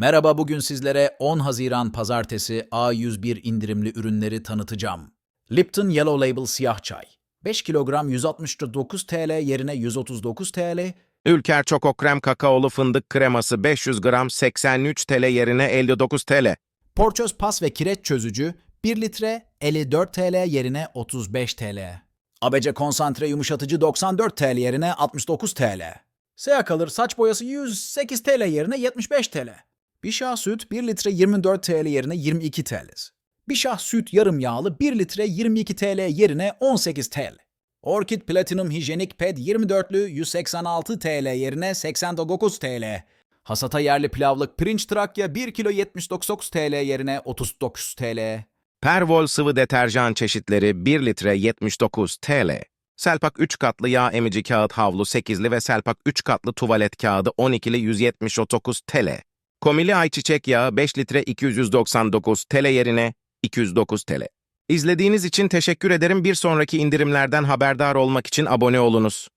Merhaba bugün sizlere 10 Haziran Pazartesi A101 indirimli ürünleri tanıtacağım. Lipton Yellow Label siyah çay. 5 kilogram 169 TL yerine 139 TL. Ülker Çoko Krem Kakaolu Fındık Kreması 500 gram 83 TL yerine 59 TL. Porçöz pas ve kireç çözücü 1 litre 54 TL yerine 35 TL. Abece konsantre yumuşatıcı 94 TL yerine 69 TL. Seya kalır saç boyası 108 TL yerine 75 TL. Bir şah süt 1 litre 24 TL yerine 22 TL. Bir şah süt yarım yağlı 1 litre 22 TL yerine 18 TL. Orkid Platinum Hijyenik Ped 24'lü 186 TL yerine 89 TL. Hasata yerli pilavlık pirinç trakya 1 kilo 79 TL yerine 39 TL. Pervol sıvı deterjan çeşitleri 1 litre 79 TL. Selpak 3 katlı yağ emici kağıt havlu 8'li ve Selpak 3 katlı tuvalet kağıdı 12'li 179 TL. Komili ayçiçek yağı 5 litre 299 TL yerine 209 TL. İzlediğiniz için teşekkür ederim. Bir sonraki indirimlerden haberdar olmak için abone olunuz.